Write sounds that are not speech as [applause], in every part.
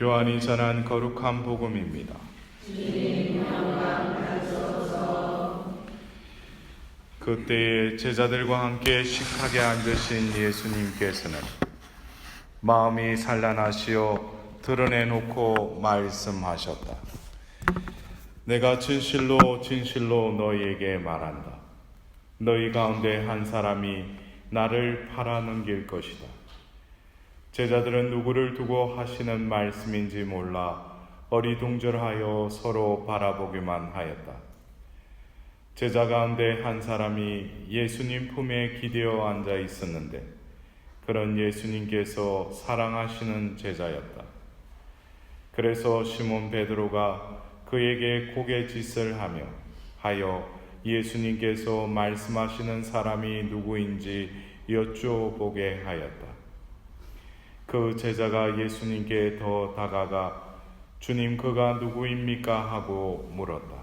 요한이 전한 거룩한 복음입니다. 그때에 제자들과 함께 식탁에 앉으신 예수님께서는 마음이 산란하시어 드러내놓고 말씀하셨다. 내가 진실로 진실로 너희에게 말한다. 너희 가운데 한 사람이 나를 팔아넘길 것이다. 제자들은 누구를 두고 하시는 말씀인지 몰라 어리둥절하여 서로 바라보기만 하였다. 제자 가운데 한 사람이 예수님 품에 기대어 앉아 있었는데 그런 예수님께서 사랑하시는 제자였다. 그래서 시몬 베드로가 그에게 고개 짓을 하며 하여 예수님께서 말씀하시는 사람이 누구인지 여쭈어보게 하였다. 그 제자가 예수님께 더 다가가 주님 그가 누구입니까 하고 물었다.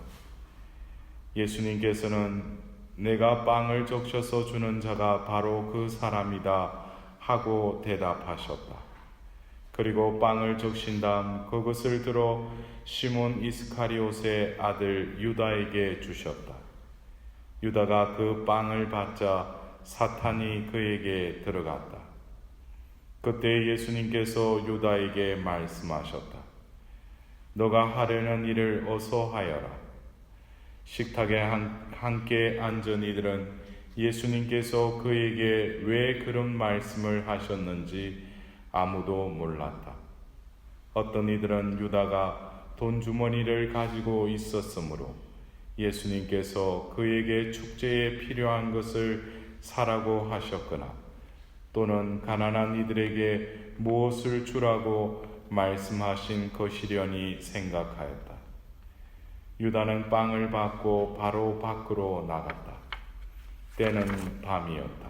예수님께서는 내가 빵을 적셔서 주는 자가 바로 그 사람이다 하고 대답하셨다. 그리고 빵을 적신 다음 그것을 들어 시몬 이스카리옷의 아들 유다에게 주셨다. 유다가 그 빵을 받자 사탄이 그에게 들어갔다. 그때 예수님께서 유다에게 말씀하셨다. 너가 하려는 일을 어서 하여라. 식탁에 한, 함께 앉은 이들은 예수님께서 그에게 왜 그런 말씀을 하셨는지 아무도 몰랐다. 어떤 이들은 유다가 돈 주머니를 가지고 있었으므로 예수님께서 그에게 축제에 필요한 것을 사라고 하셨거나 또는 가난한 이들에게 무엇을 주라고 말씀하신 것이려니 생각하였다. 유다는 빵을 받고 바로 밖으로 나갔다. 때는 밤이었다.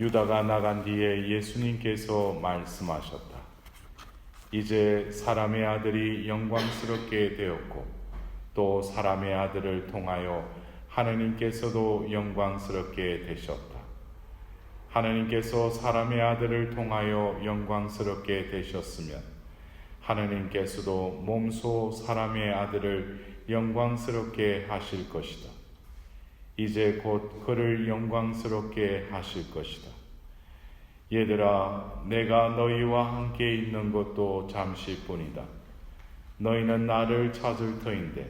유다가 나간 뒤에 예수님께서 말씀하셨다. 이제 사람의 아들이 영광스럽게 되었고 또 사람의 아들을 통하여 하느님께서도 영광스럽게 되셨다. 하느님께서 사람의 아들을 통하여 영광스럽게 되셨으면 하느님께서도 몸소 사람의 아들을 영광스럽게 하실 것이다. 이제 곧 그를 영광스럽게 하실 것이다. 얘들아, 내가 너희와 함께 있는 것도 잠시뿐이다. 너희는 나를 찾을 터인데,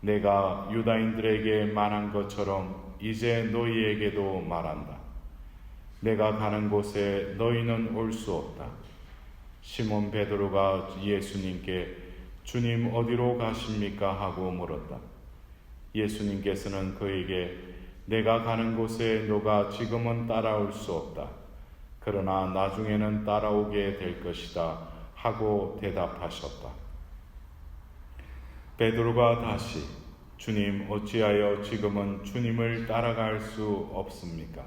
내가 유다인들에게 말한 것처럼 이제 너희에게도 말한다. 내가 가는 곳에 너희는 올 수 없다. 시몬 베드로가 예수님께 주님 어디로 가십니까 하고 물었다. 예수님께서는 그에게 내가 가는 곳에 너가 지금은 따라올 수 없다. 그러나 나중에는 따라오게 될 것이다 하고 대답하셨다. 베드로가 다시 주님 어찌하여 지금은 주님을 따라갈 수 없습니까?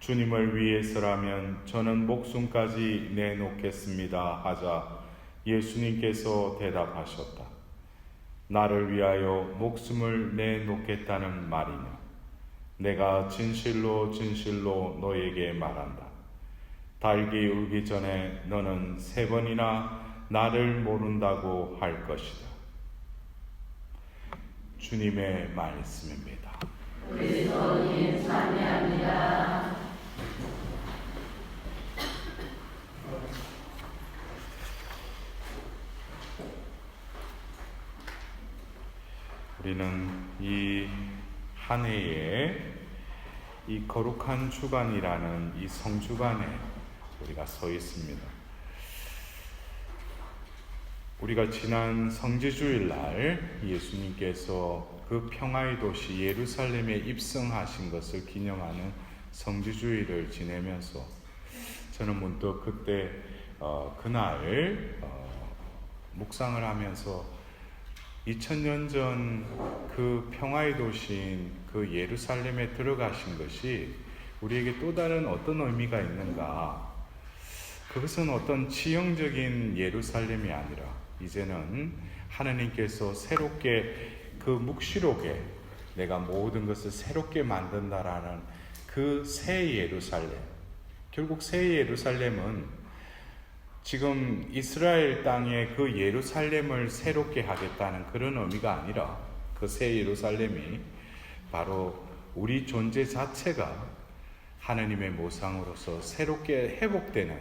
주님을 위해서라면 저는 목숨까지 내놓겠습니다 하자 예수님께서 대답하셨다. 나를 위하여 목숨을 내놓겠다는 말이냐? 내가 진실로 진실로 너에게 말한다. 달기 울기 전에 너는 세 번이나 나를 모른다고 할 것이다. 주님의 말씀입니다. 그리스도님 찬미합니다. 우리는 이 한 해에 이 거룩한 주간이라는 이 성주간에 우리가 서 있습니다. 우리가 지난 성지주일 날 예수님께서 그 평화의 도시 예루살렘에 입성하신 것을 기념하는 성지주일을 지내면서 저는 문득 그때 어, 그날 어, 묵상을 하면서 2000년 전 그 평화의 도시인 그 예루살렘에 들어가신 것이 우리에게 또 다른 어떤 의미가 있는가? 그것은 어떤 치형적인 예루살렘이 아니라 이제는 하나님께서 새롭게 그 묵시록에 내가 모든 것을 새롭게 만든다라는 그 새 예루살렘. 결국 새 예루살렘은 지금 이스라엘 땅에 그 예루살렘을 새롭게 하겠다는 그런 의미가 아니라 그 새 예루살렘이 바로 우리 존재 자체가 하나님의 모상으로서 새롭게 회복되는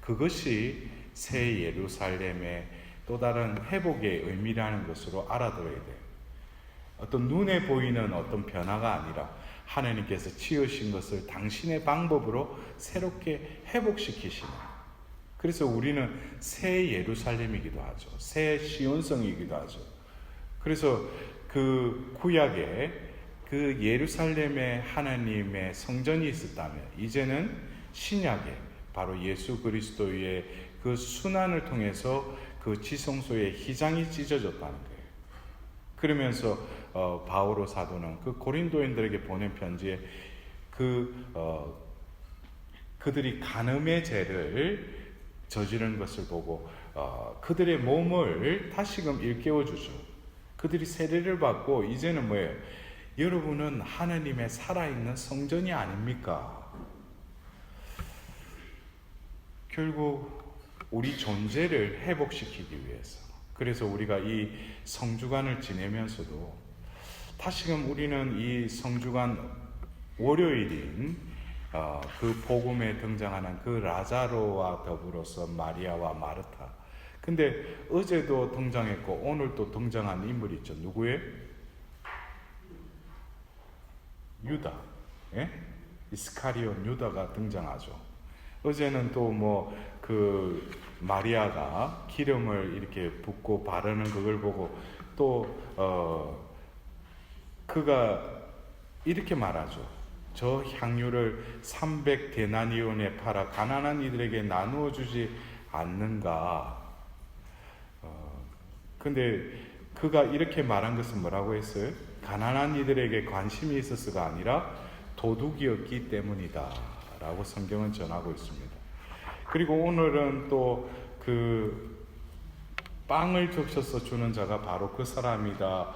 그것이 새 예루살렘의 또 다른 회복의 의미라는 것으로 알아들어야 돼요. 어떤 눈에 보이는 어떤 변화가 아니라 하나님께서 지으신 것을 당신의 방법으로 새롭게 회복시키시는 그래서 우리는 새 예루살렘이기도 하죠. 새 시온성이기도 하죠. 그래서 그 구약에 그 예루살렘에 하나님의 성전이 있었다면 이제는 신약에 바로 예수 그리스도의 그 순환을 통해서 그 지성소의 휘장이 찢어졌다는 거예요. 그러면서 어, 바오로 사도는 그 고린도인들에게 보낸 편지에 그 어, 그들이 간음의 죄를 저지른 것을 보고 어, 그들의 몸을 다시금 일깨워 주죠. 그들이 세례를 받고 이제는 뭐예요? 여러분은 하나님의 살아있는 성전이 아닙니까? 결국 우리 존재를 회복시키기 위해서 그래서 우리가 이 성주간을 지내면서도 다시금 우리는 이 성주간 월요일인 어, 그 복음에 등장하는 그 라자로와 더불어서 마리아와 마르타. 근데 어제도 등장했고 오늘 또 등장한 인물이 있죠. 누구의? 유다. 예? 이스카리온 유다가 등장하죠. 어제는 또 뭐 그 마리아가 기름을 이렇게 붓고 바르는 그걸 보고 또 어, 그가 이렇게 말하죠. 저 향유를 300 데나니온에 팔아 가난한 이들에게 나누어 주지 않는가? 어, 근데 그가 이렇게 말한 것은 뭐라고 했어요? 가난한 이들에게 관심이 있어서가 아니라 도둑이었기 때문이다 라고 성경은 전하고 있습니다. 그리고 오늘은 또 그 빵을 적셔서 주는 자가 바로 그 사람이다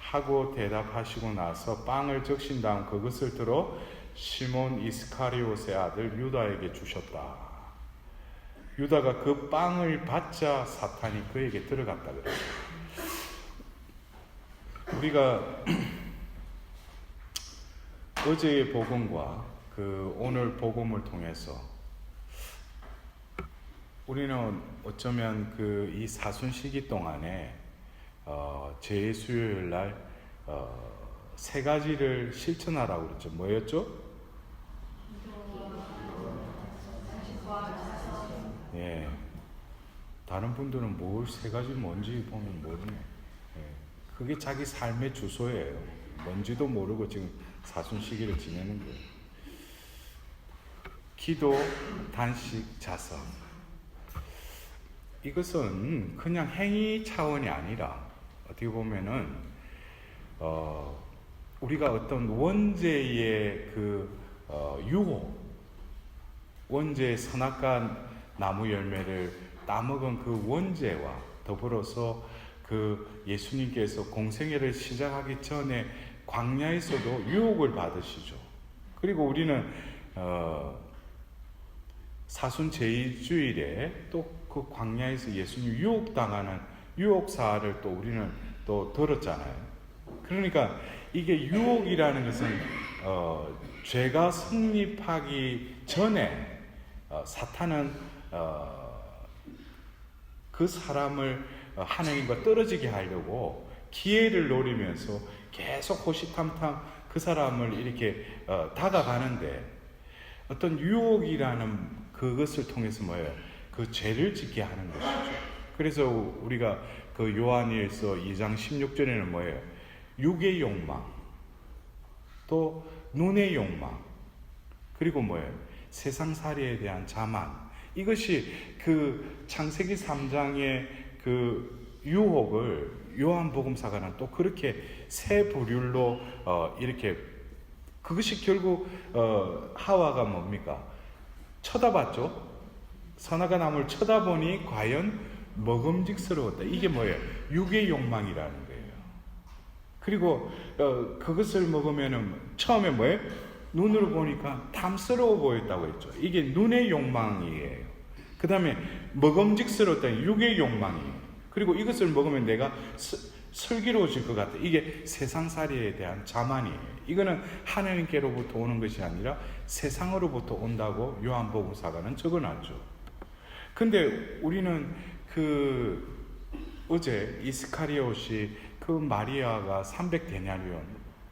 하고 대답하시고 나서 빵을 적신 다음 그것을 들어 시몬 이스카리옷의 아들 유다에게 주셨다. 유다가 그 빵을 받자 사탄이 그에게 들어갔다 그래요. 우리가 [clears throat] 어제의 복음과 그 오늘 복음을 통해서 우리는 어쩌면 그 이 사순 시기 동안에 어, 제 수요일 날 어, 세 가지를 실천하라고 그랬죠. 뭐였죠? 예. 다른 분들은 뭘 세 가지 뭔지 보면 모르네. 예. 그게 자기 삶의 주소예요. 뭔지도 모르고 지금 사순 시기를 지내는 거예요. 기도, 단식, 자성. 이것은 그냥 행위 차원이 아니라 어떻게 보면은 어, 우리가 어떤 원죄의 그 어, 유혹, 원죄의 선악과 나무 열매를 따먹은 그 원죄와 더불어서 그 예수님께서 공생애를 시작하기 전에 광야에서도 유혹을 받으시죠. 그리고 우리는 어, 사순 제2주일에 또 그 광야에서 예수님 유혹당하는 유혹사를 또 우리는 또 들었잖아요. 그러니까 이게 유혹이라는 것은 어, 죄가 성립하기 전에 어, 사탄은 어, 그 사람을 어, 하나님과 떨어지게 하려고 기회를 노리면서 계속 호시탐탐 그 사람을 이렇게 어, 다가가는데 어떤 유혹이라는 그것을 통해서 뭐예요? 그 죄를 짓게 하는 것이죠. 그래서 우리가 그 요한일서 2장 16절에는 뭐예요? 육의 욕망, 또 눈의 욕망, 그리고 뭐예요? 세상살이에 대한 자만. 이것이 그 창세기 3장의 그 유혹을 요한복음사가는 또 그렇게 세 부류로 어 이렇게 그것이 결국 어 하와가 뭡니까? 쳐다봤죠. 선악과 나무를 쳐다보니 과연 먹음직스러웠다. 이게 뭐예요? 육의 욕망이라는 거예요. 그리고 어, 그것을 먹으면은 처음에 뭐예요? 눈으로 보니까 탐스러워 보였다고 했죠. 이게 눈의 욕망이에요. 그 다음에 먹음직스러웠던 육의 욕망이 그리고 이것을 먹으면 내가 스- 슬기로워질 것 같아. 이게 세상살이에 대한 자만이에요. 이거는 하나님께로부터 오는 것이 아니라 세상으로부터 온다고 요한복음사가는 적어놨죠. 근데 우리는 그 어제 이스카리옷이 그 마리아가 300 데나리온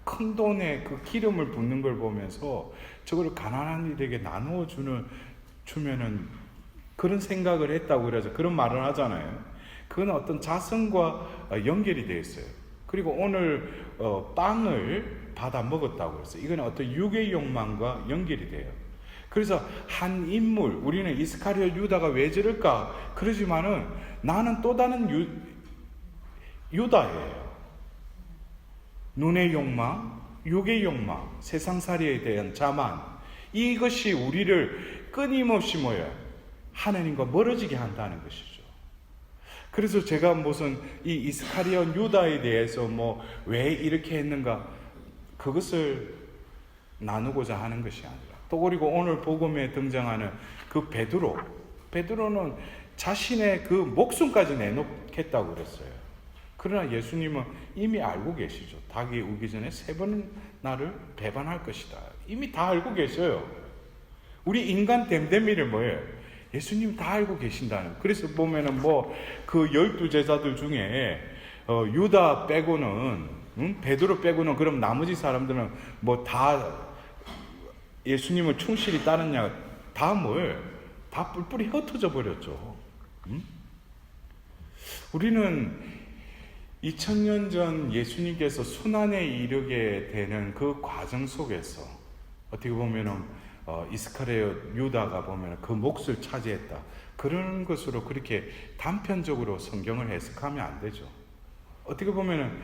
큰 돈에 그 기름을 붓는 걸 보면서 저걸 가난한 이들에게 나누어 주는 주면은 그런 생각을 했다고 그래서 그런 말을 하잖아요. 그건 어떤 자성과 어, 연결이 되어 있어요. 그리고 오늘 어, 빵을 받아 먹었다고 그랬어요. 이건 어떤 육의 욕망과 연결이 돼요. 그래서 한 인물, 우리는 이스카리오 유다가 왜 저럴까? 그러지만은 나는 또 다른 유, 유다예요. 눈의 욕망, 육의 욕망, 세상살이에 대한 자만, 이것이 우리를 끊임없이 뭐예요? 하나님과 멀어지게 한다는 것이죠. 그래서 제가 무슨 이 이스카리온 유다에 대해서 뭐 왜 이렇게 했는가 그것을 나누고자 하는 것이 아니라 또 그리고 오늘 복음에 등장하는 그 베드로 베드로는 자신의 그 목숨까지 내놓겠다고 그랬어요. 그러나 예수님은 이미 알고 계시죠. 닭이 우기 전에 세 번 나를 배반할 것이다. 이미 다 알고 계셔요. 우리 인간 댐댐이를 뭐예요? 예수님 다 알고 계신다는. 그래서 보면은 뭐 그 열두 제자들 중에 어, 유다 빼고는 응? 베드로 빼고는 그럼 나머지 사람들은 뭐 다 예수님을 충실히 따르냐? 다 뭘? 다 뿔뿔이 흩어져 버렸죠. 응? 우리는 2000년 전 예수님께서 순환에 이르게 되는 그 과정 속에서 어떻게 보면은 어, 이스카레오 유다가 보면 그 몫을 차지했다. 그런 것으로 그렇게 단편적으로 성경을 해석하면 안 되죠. 어떻게 보면은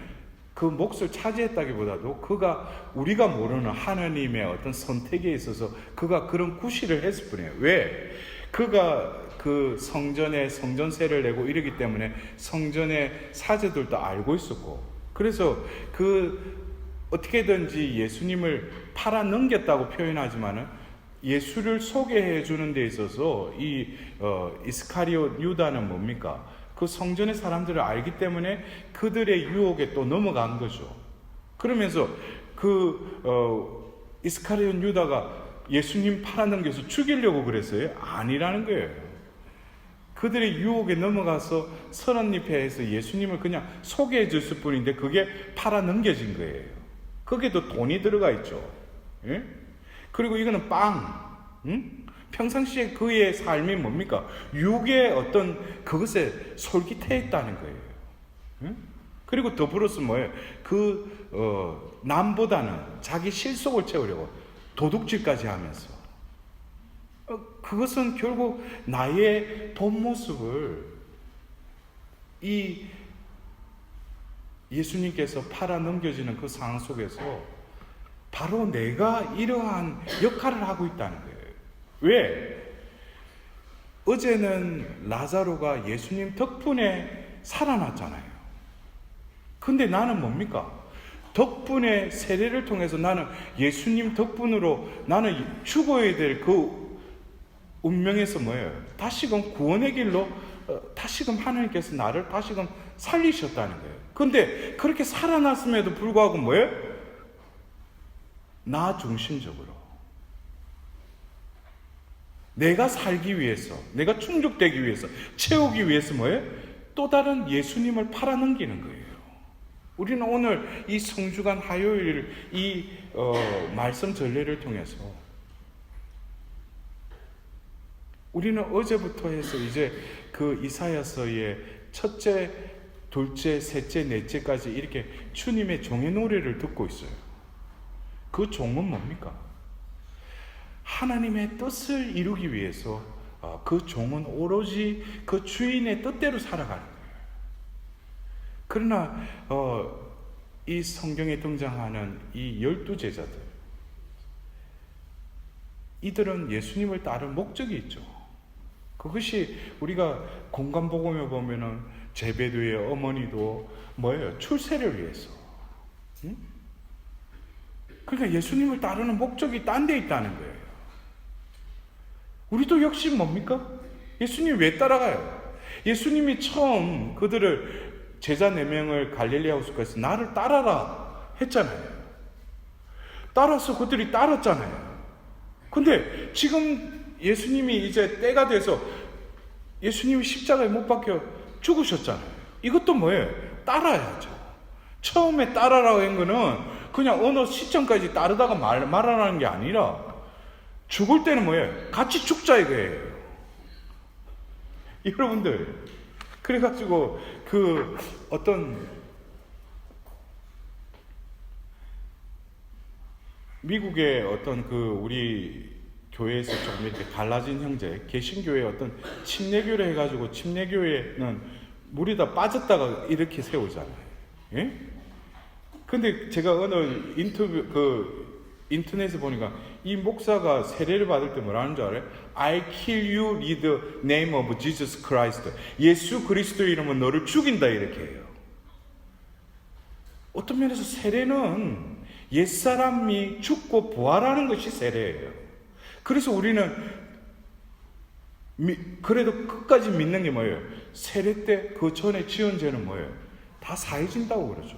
그 몫을 차지했다기보다도 그가 우리가 모르는 하나님의 어떤 선택에 있어서 그가 그런 구실을 했을 뿐이에요. 왜? 그가 그 성전에 성전세를 내고 이러기 때문에 성전의 사제들도 알고 있었고 그래서 그 어떻게든지 예수님을 팔아 넘겼다고 표현하지만은 예수를 소개해 주는 데 있어서 이 어, 이스카리오 유다는 뭡니까? 그 성전의 사람들을 알기 때문에 그들의 유혹에 또 넘어간 거죠. 그러면서 그 어, 이스카리온 유다가 예수님 팔아넘겨서 죽이려고 그랬어요? 아니라는 거예요. 그들의 유혹에 넘어가서 선언잎에서 예수님을 그냥 소개해 줬을 뿐인데 그게 팔아넘겨진 거예요. 거기에도 돈이 들어가 있죠. 예? 그리고 이거는 빵. 응? 평상시에 그의 삶이 뭡니까? 육의 어떤 그것에 솔깃해 있다는 거예요. 응? 그리고 더불어서 뭐예요? 그, 어, 남보다는 자기 실속을 채우려고 도둑질까지 하면서. 어, 그것은 결국 나의 본 모습을 이 예수님께서 팔아 넘겨지는 그 상황 속에서 바로 내가 이러한 역할을 하고 있다는 거예요. 왜? 어제는 라자로가 예수님 덕분에 살아났잖아요. 근데 나는 뭡니까? 덕분에 세례를 통해서 나는 예수님 덕분으로 나는 죽어야 될 그 운명에서 뭐예요? 다시금 구원의 길로 어, 다시금 하나님께서 나를 다시금 살리셨다는 거예요. 근데 그렇게 살아났음에도 불구하고 뭐예요? 나 중심적으로. 내가 살기 위해서, 내가 충족되기 위해서, 채우기 위해서 뭐예요? 또 다른 예수님을 팔아넘기는 거예요. 우리는 오늘 이 성주간 화요일 이 어, 말씀 전례를 통해서 우리는 어제부터 해서 이제 그 이사야서의 첫째, 둘째, 셋째, 넷째까지 이렇게 주님의 종의 노래를 듣고 있어요. 그 종은 뭡니까? 하나님의 뜻을 이루기 위해서 어, 그 종은 오로지 그 주인의 뜻대로 살아가는. 그러나 어, 이 성경에 등장하는 이 열두 제자들, 이들은 예수님을 따른 목적이 있죠. 그것이 우리가 공간복음에 보면은 제베드의 어머니도 뭐예요? 출세를 위해서. 응? 그러니까 예수님을 따르는 목적이 딴 데 있다는 거예요. 우리도 역시 뭡니까? 예수님 왜 따라가요? 예수님이 처음 그들을 제자 네 명을 갈릴리아 호수가에서 나를 따라라 했잖아요. 따라서 그들이 따랐잖아요. 근데 지금 예수님이 이제 때가 돼서 예수님이 십자가에 못 박혀 죽으셨잖아요. 이것도 뭐예요? 따라야죠. 처음에 따라라고 한 거는 그냥 어느 시점까지 따르다가 말, 말하라는 게 아니라 죽을 때는 뭐예요? 같이 죽자 이거예요. [laughs] 여러분들, 그래가지고 그 어떤 미국의 어떤 그 우리 교회에서 조금 이렇게 갈라진 형제, 개신교의 어떤 침례교를 해가지고 침례교회는 물이 다 빠졌다가 이렇게 세우잖아요. 예? 근데 제가 어느 인터뷰 그 인터넷에 보니까 이 목사가 세례를 받을 때 뭐라는 줄 알아요? I kill you in the name of Jesus Christ. 예수 그리스도 이름은 너를 죽인다 이렇게 해요. 어떤 면에서 세례는 옛사람이 죽고 부활하는 것이 세례예요. 그래서 우리는 미- 그래도 끝까지 믿는 게 뭐예요? 세례 때 그 전에 지은 죄는 뭐예요? 다 사해진다고 그러죠.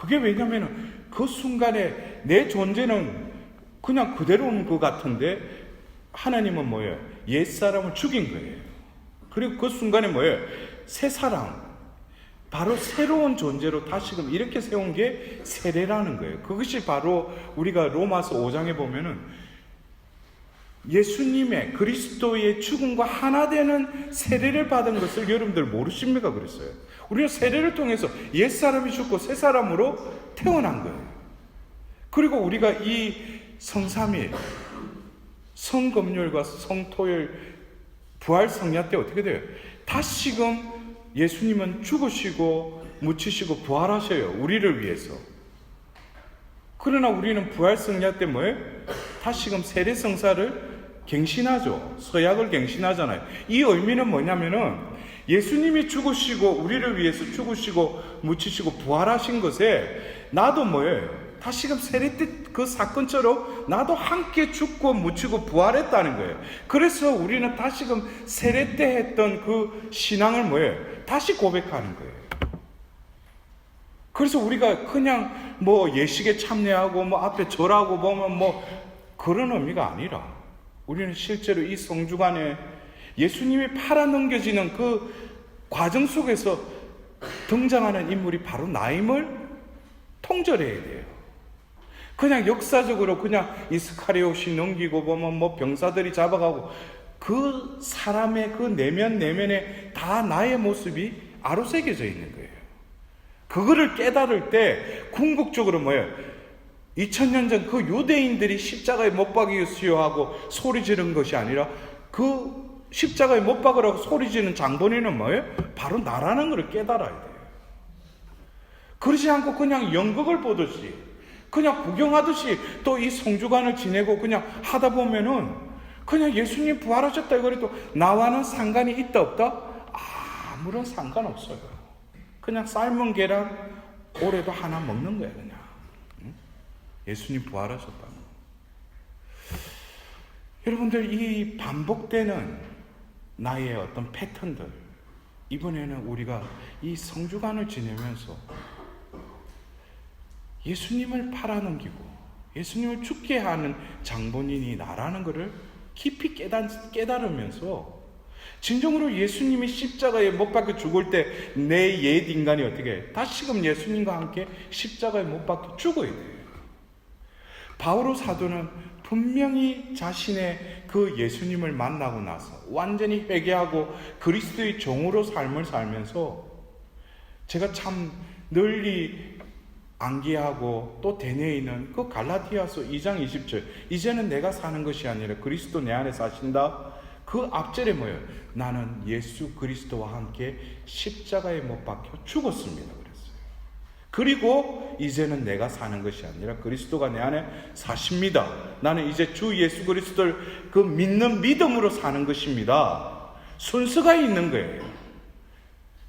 그게 왜냐면은 그 순간에 내 존재는 그냥 그대로인 것 같은데 하나님은 뭐예요? 옛사람을 죽인 거예요. 그리고 그 순간에 뭐예요? 새 사람, 바로 새로운 존재로 다시금 이렇게 세운 게 세례라는 거예요. 그것이 바로 우리가 로마서 5장에 보면은 예수님의 그리스도의 죽음과 하나 되는 세례를 받은 것을 여러분들 모르십니까? 그랬어요. 우리는 세례를 통해서 옛사람이 죽고 새 사람으로 태어난 거예요. 그리고 우리가 이 성삼일, 성금요일과 성토요일, 부활 성야 때 어떻게 돼요? 다시금 예수님은 죽으시고 묻히시고 부활하셔요. 우리를 위해서. 그러나 우리는 부활 성야 때 뭐예요? 다시금 세례 성사를 갱신하죠. 서약을 갱신하잖아요. 이 의미는 뭐냐면은 예수님이 죽으시고 우리를 위해서 죽으시고 묻히시고 부활하신 것에 나도 뭐예요? 다시금 때그 사건처럼 나도 함께 죽고 묻히고 부활했다는 거예요. 그래서 우리는 다시금 세례 때 했던 그 신앙을 뭐예요? 다시 고백하는 거예요. 그래서 우리가 그냥 뭐 예식에 참여하고 뭐 앞에 절하고 보면 뭐 그런 의미가 아니라 우리는 실제로 이 성주간에 예수님이 팔아넘겨지는 그 과정 속에서 등장하는 인물이 바로 나임을 통절해야 돼요. 그냥 역사적으로 그냥 이스카리옷이 넘기고 보면 뭐 병사들이 잡아가고 그 사람의 그 내면 내면에 다 나의 모습이 아로새겨져 있는 거예요. 그거를 깨달을 때 궁극적으로 뭐예요? 2000년 전 그 유대인들이 십자가에 못 박이 수요하고 소리 지른 것이 아니라 그 십자가에 못 박으라고 소리 지르는 장본인은 뭐예요? 바로 나라는 것을 깨달아야 돼요. 그러지 않고 그냥 연극을 보듯이 그냥 구경하듯이 또 이 성주간을 지내고 그냥 하다 보면은 그냥 예수님 부활하셨다 이거래도 나와는 상관이 있다 없다? 아무런 상관없어요. 그냥 삶은 계란 올해도 하나 먹는 거야 그냥. 응? 예수님 부활하셨다는 거. 여러분들 이 반복되는 나의 어떤 패턴들 이번에는 우리가 이 성주간을 지내면서 예수님을 팔아넘기고 예수님을 죽게 하는 장본인이 나라는 것을 깊이 깨달, 깨달 으면서 진정으로 예수님이 십자가에 못 박혀 죽을 때 내 옛 인간이 어떻게 해? 다시금 예수님과 함께 십자가에 못 박혀 죽어야 돼요. 바오로 사도는 분명히 자신의 그 예수님을 만나고 나서 완전히 회개하고 그리스도의 종으로 삶을 살면서 제가 참 널리 암기하고 또 대뇌에 있는 그 갈라디아서 2장 20절 이제는 내가 사는 것이 아니라 그리스도 내 안에 사신다 그 앞절에 뭐예요? 나는 예수 그리스도와 함께 십자가에 못 박혀 죽었습니다 그리고 이제는 내가 사는 것이 아니라 그리스도가 내 안에 사십니다 나는 이제 주 예수 그리스도를 그 믿는 믿음으로 사는 것입니다 순서가 있는 거예요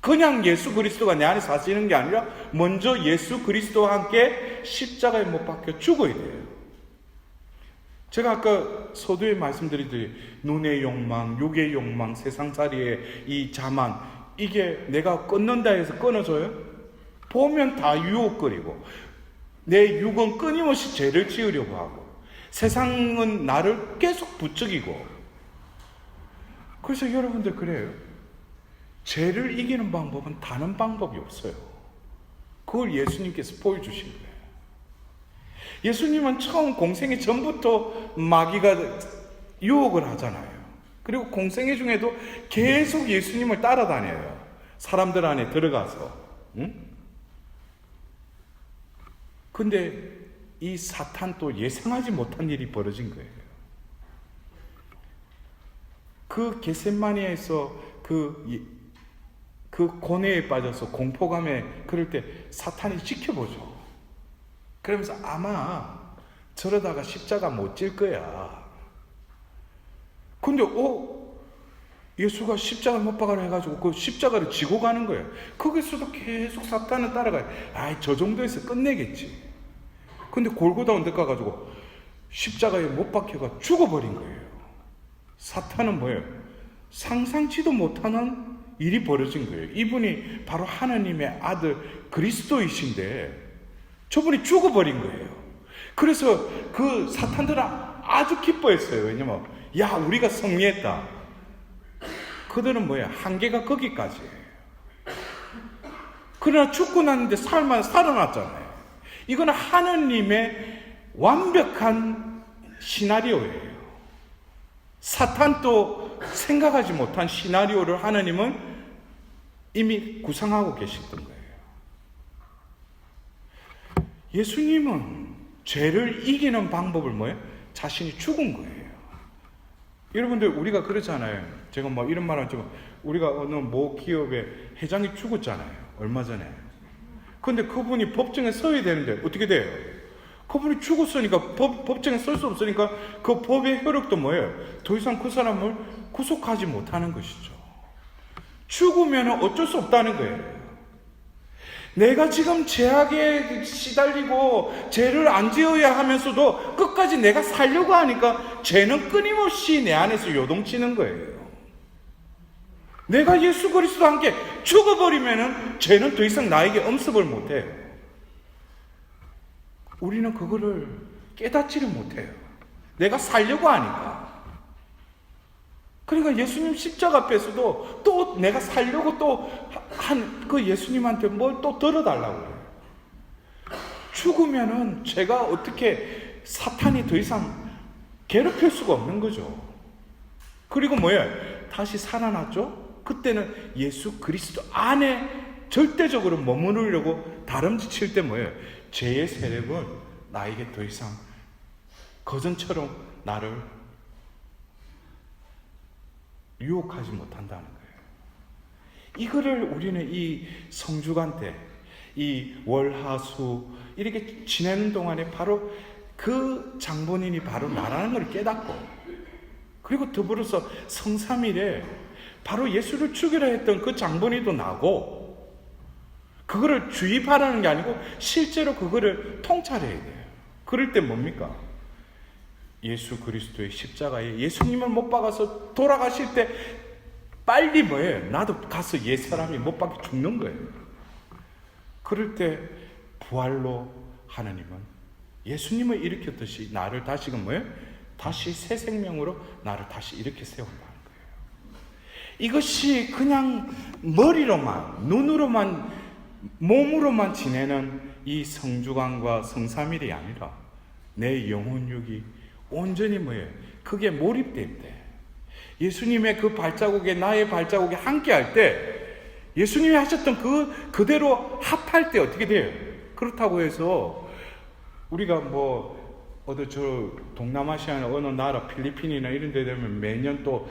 그냥 예수 그리스도가 내 안에 사시는 게 아니라 먼저 예수 그리스도와 함께 십자가에 못 박혀 죽어야 돼요. 제가 아까 서두에 말씀드리듯이 눈의 욕망, 육의 욕망, 세상살이의 이 자만 이게 내가 끊는다 해서 끊어져요? 보면 다 유혹거리고 내 육은 끊임없이 죄를 지으려고 하고 세상은 나를 계속 부추기고 그래서 여러분들 그래요. 죄를 이기는 방법은 다른 방법이 없어요. 그걸 예수님께서 보여주신 거예요. 예수님은 처음 공생애 전부터 마귀가 유혹을 하잖아요. 그리고 공생애 중에도 계속 예수님을 따라다녀요. 사람들 안에 들어가서. 응? 근데 이 사탄 또 예상하지 못한 일이 벌어진 거예요. 그 게셋마니에서 그, 이- 그 고뇌에 빠져서 공포감에 그럴 때 사탄이 지켜보죠. 그러면서 아마 저러다가 십자가 못 질 거야. 근데, 어? 예수가 십자가 못 박아라 해가지고 그 십자가를 지고 가는 거예요. 거기서도 계속 사탄은 따라가요. 아이, 저 정도에서 끝내겠지. 근데 골고다 언덕 가가지고 십자가에 못 박혀가 죽어버린 거예요. 사탄은 뭐예요? 상상치도 못하는 일이 벌어진 거예요. 이분이 바로 하나님의 아들 그리스도이신데 저분이 죽어버린 거예요. 그래서 그 사탄들은 아주 기뻐했어요. 왜냐면 야 우리가 승리했다. 그들은 뭐야 한계가 거기까지예요. 그러나 죽고 났는데 살만 살아났잖아요. 이거는 하느님의 완벽한 시나리오예요. 사탄도 생각하지 못한 시나리오를 하나님은 이미 구상하고 계셨던 거예요. 예수님은 죄를 이기는 방법을 뭐예요? 자신이 죽은 거예요. 여러분들 우리가 그렇잖아요. 제가 뭐 이런 말은 좀 우리가 어느 모 기업의 회장이 죽었잖아요. 얼마 전에. 근데 그분이 법정에 서야 되는데 어떻게 돼요? 그분이 죽었으니까 법, 법정에 설 수 없으니까 그 법의 효력도 뭐예요? 더 이상 그 사람을 구속하지 못하는 것이죠. 죽으면 어쩔 수 없다는 거예요. 내가 지금 죄악에 시달리고 죄를 안 지어야 하면서도 끝까지 내가 살려고 하니까 죄는 끊임없이 내 안에서 요동치는 거예요. 내가 예수 그리스도 함께 죽어버리면은 죄는 더 이상 나에게 엄습을 못해요. 우리는 그거를 깨닫지를 못해요. 내가 살려고 하니까. 그러니까 예수님 십자가 앞에서도 또 내가 살려고 또 한 그 예수님한테 뭘 또 들어달라고 그래요. 죽으면은 제가 어떻게 사탄이 더 이상 괴롭힐 수가 없는 거죠. 그리고 뭐예요? 다시 살아났죠? 그때는 예수 그리스도 안에 절대적으로 머무르려고 다름질 때 뭐예요? 죄의 세력은 나에게 더 이상 거전처럼 나를 유혹하지 못한다는 거예요. 이거를 우리는 이 성주간 때, 이 월하수 이렇게 지내는 동안에 바로 그 장본인이 바로 나라는 걸 깨닫고, 그리고 더불어서 성삼일에 바로 예수를 죽이려 했던 그 장본인도 나고, 그거를 주입하라는 게 아니고 실제로 그거를 통찰해야 돼요. 그럴 때 뭡니까? 예수 그리스도의 십자가에 예수님을 못 박아서 돌아가실 때 빨리 뭐예요? 나도 가서 옛 사람이 못 박혀 죽는 거예요. 그럴 때 부활로 하나님은 예수님을 일으켰듯이 나를 다시금 뭐예요? 다시 새 생명으로 나를 다시 이렇게 세운다는 거예요. 이것이 그냥 머리로만 눈으로만 몸으로만 지내는 이 성주간과 성삼일이 아니라 내 영혼육이 온전히 뭐예요? 그게 몰입될 때 예수님의 그 발자국에 나의 발자국에 함께 할 때 예수님이 하셨던 그 그대로 합할 때 어떻게 돼요? 그렇다고 해서 우리가 뭐 어디 저 동남아시아나 어느 나라 필리핀이나 이런 데 되면 매년 또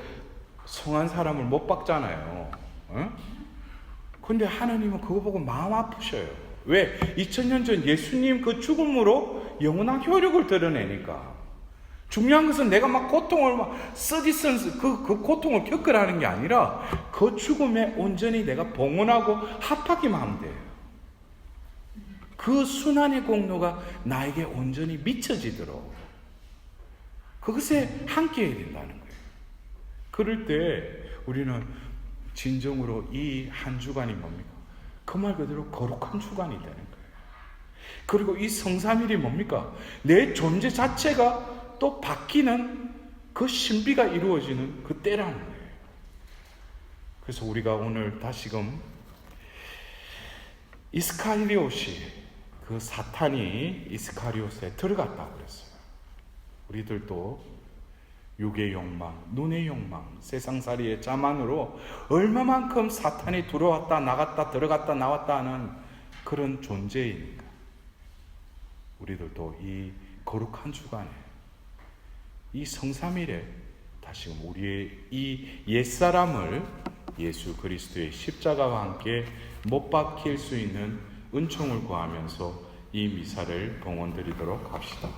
성한 사람을 못 박잖아요. 어? 근데 하나님은 그거 보고 마음 아프셔요. 왜? 2000년 전 예수님 그 죽음으로 영원한 효력을 드러내니까. 중요한 것은 내가 막 고통을 막 쓰디쓴 그, 그 고통을 겪으라는 게 아니라 그 죽음에 온전히 내가 봉헌하고 합하기만 하면 돼요. 그 순환의 공로가 나에게 온전히 미쳐지도록 그것에 함께 해야 된다는 거예요. 그럴 때 우리는 진정으로 이 한 주간이 뭡니까? 그 말 그대로 거룩한 주간이 되는 거예요. 그리고 이 성삼일이 뭡니까? 내 존재 자체가 또 바뀌는 그 신비가 이루어지는 그 때라는 거예요. 그래서 우리가 오늘 다시금 이스카리옷이 그 사탄이 이스카리옷에 들어갔다고 그랬어요. 우리들도 육의 욕망, 눈의 욕망, 세상살이의 자만으로 얼마만큼 사탄이 들어왔다 나갔다 들어갔다 나왔다 하는 그런 존재이니까 우리들도 이 거룩한 주간에 이 성삼일에 다시금 우리의 이 옛사람을 예수 그리스도의 십자가와 함께 못 박힐 수 있는 은총을 구하면서 이 미사를 봉헌드리도록 합시다.